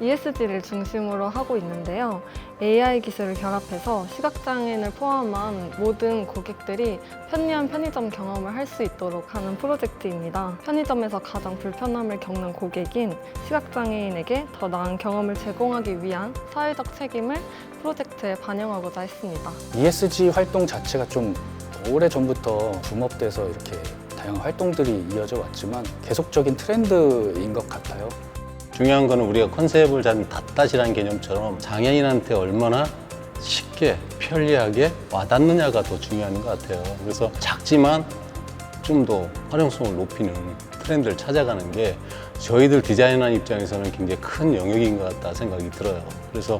ESG를 중심으로 하고 있는데요. AI 기술을 결합해서 시각장애인을 포함한 모든 고객들이 편리한 편의점 경험을 할 수 있도록 하는 프로젝트입니다. 편의점에서 가장 불편함을 겪는 고객인 시각장애인에게 더 나은 경험을 제공하기 위한 사회적 책임을 프로젝트에 반영하고자 했습니다. ESG 활동 자체가 좀 오래 전부터 붐업돼서 이렇게 다양한 활동들이 이어져 왔지만 계속적인 트렌드인 것 같아요. 중요한 거는 우리가 컨셉을 잡은 닷닷이라는 개념처럼 장애인한테 얼마나 쉽게 편리하게 와닿느냐가 더 중요한 것 같아요. 그래서 작지만 좀 더 활용성을 높이는 트렌드를 찾아가는 게 저희들 디자이너 입장에서는 굉장히 큰 영역인 것 같다 생각이 들어요. 그래서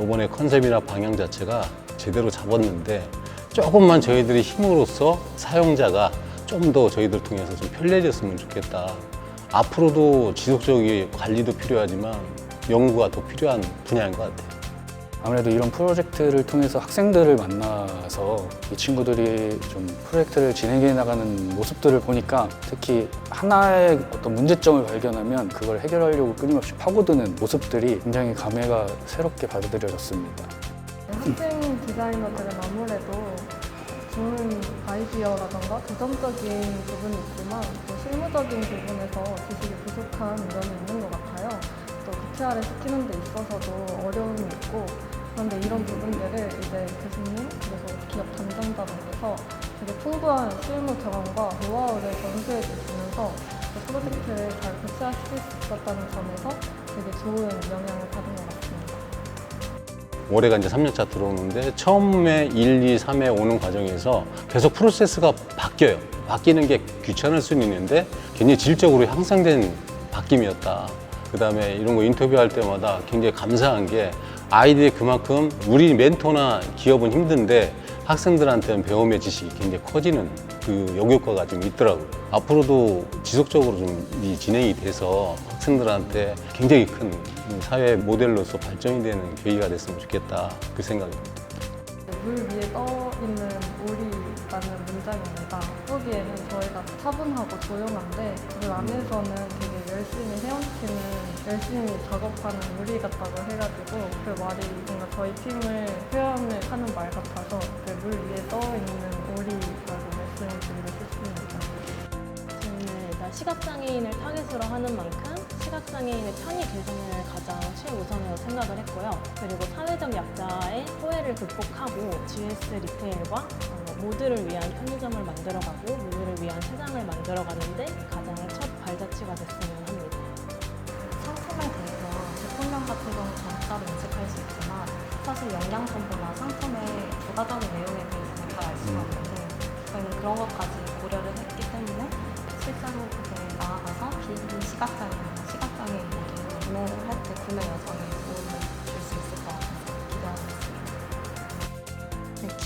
이번에 컨셉이나 방향 자체가 제대로 잡았는데 조금만 저희들이 힘으로써 사용자가 좀 더 저희들 통해서 좀 편리해졌으면 좋겠다. 앞으로도 지속적인 관리도 필요하지만 연구가 더 필요한 분야인 것 같아요. 아무래도 이런 프로젝트를 통해서 학생들을 만나서 이 친구들이 좀 프로젝트를 진행해 나가는 모습들을 보니까 특히 하나의 어떤 문제점을 발견하면 그걸 해결하려고 끊임없이 파고드는 모습들이 굉장히 감회가 새롭게 받아들여졌습니다. 학생 디자이너들은 아무래도 좋은 아이디어라던가 도전적인 부분이 있지만 또 실무적인 부분에서 지식이 부족한 면이 있는 것 같아요. 또 구체화를 시키는 데 있어서도 어려움이 있고 그런데 이런 부분들을 이제 교수님 그리고 기업 담당자분께서 되게 풍부한 실무 경험과 노하우를 전수해 주시면서 그 프로젝트를 잘 구체화시킬 수 있었다는 점에서 되게 좋은 영향을 받은 것 같습니다. 올해가 이제 3년차 들어오는데 처음에 1, 2, 3에 오는 과정에서 계속 프로세스가 바뀌어요. 바뀌는 게 귀찮을 수는 있는데 굉장히 질적으로 향상된 바뀜이었다. 그 다음에 이런 거 인터뷰할 때마다 굉장히 감사한 게 아이들이 그만큼 우리 멘토나 기업은 힘든데 학생들한테는 배움의 지식이 굉장히 커지는 그 역효과가 좀 있더라고요. 앞으로도 지속적으로 좀이 진행이 돼서 학생들한테 굉장히 큰 사회 모델로서 발전이 되는 계기가 됐으면 좋겠다 그 생각입니다. 물 위에 떠 있는 오리라는 문장입니다. 보기에는 저희가 차분하고 조용한데 그 안에서는 되게 열심히 헤엄치는, 열심히 작업하는 우리 같다고 해가지고 그 말이 뭔가 저희 팀을 표현을 하는 말 같아서 그 물 위에 떠 있는 오리라고 말씀드리고 싶습니다. 저희는 일단 시각장애인을 타겟으로 하는 만큼 시각장애인의 편의 개선을 사회적 약자의 소외를 극복하고 GS 리테일과 어, 모두를 위한 편의점을 만들어가고 모두를 위한 세상을 만들어가는데 가장 첫 발자취가 됐으면 합니다. 상품에 대해서 제품명 같은 경우는 전자로 인식할 수 있지만 사실 영양성보나 상품의 부가적인 내용에 대해서는 잘 알 수가 없는데 저희는 그런 것까지 고려를 했기 때문에 실제로 그게 나아가서 비시각장애인, 시각장애인에게 구매를 할 때 구매 여성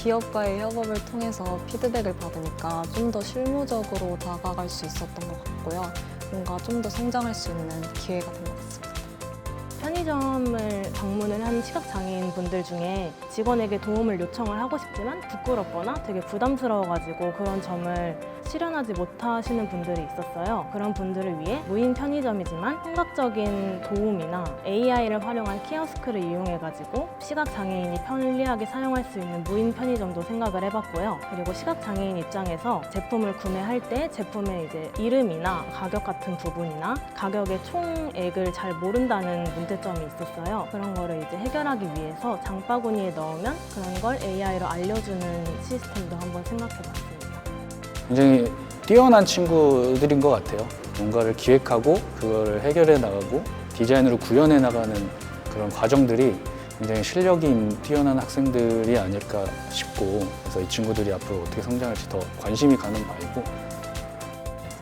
기업과의 협업을 통해서 피드백을 받으니까 좀 더 실무적으로 다가갈 수 있었던 것 같고요. 뭔가 좀 더 성장할 수 있는 기회가 된 것 같습니다. 편의점을 방문을 한 시각장애인 분들 중에 직원에게 도움을 요청을 하고 싶지만 부끄럽거나 되게 부담스러워가지고 그런 점을 실현하지 못하시는 분들이 있었어요. 그런 분들을 위해 무인 편의점이지만 hun각적인 도움이나 AI를 활용한 키오스크를 이용해가지고 시각장애인이 편리하게 사용할 수 있는 무인 편의점도 생각을 해봤고요. 그리고 시각장애인 입장에서 제품을 구매할 때 제품의 이제 이름이나 가격 같은 부분이나 가격의 총액을 잘 모른다는 문제점이 있었어요. 그런 거를 이제 해결하기 위해서 장바구니에 넣으면 그런 걸 AI로 알려주는 시스템도 한번 생각해봤습니다. 굉장히 뛰어난 친구들인 것 같아요. 뭔가를 기획하고 그거를 해결해 나가고 디자인으로 구현해 나가는 그런 과정들이 굉장히 실력이 뛰어난 학생들이 아닐까 싶고 그래서 이 친구들이 앞으로 어떻게 성장할지 더 관심이 가는 바이고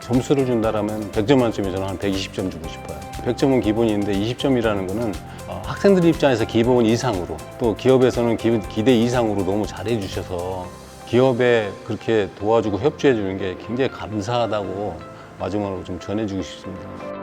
점수를 준다라면 100점 만점에 저는 한 120점 주고 싶어요. 100점은 기본인데 20점이라는 거는 어, 학생들 입장에서 기본 이상으로 또 기업에서는 기, 기대 이상으로 너무 잘해 주셔서 기업에 그렇게 도와주고 협조해 주는 게 굉장히 감사하다고 마지막으로 좀 전해 주고 싶습니다.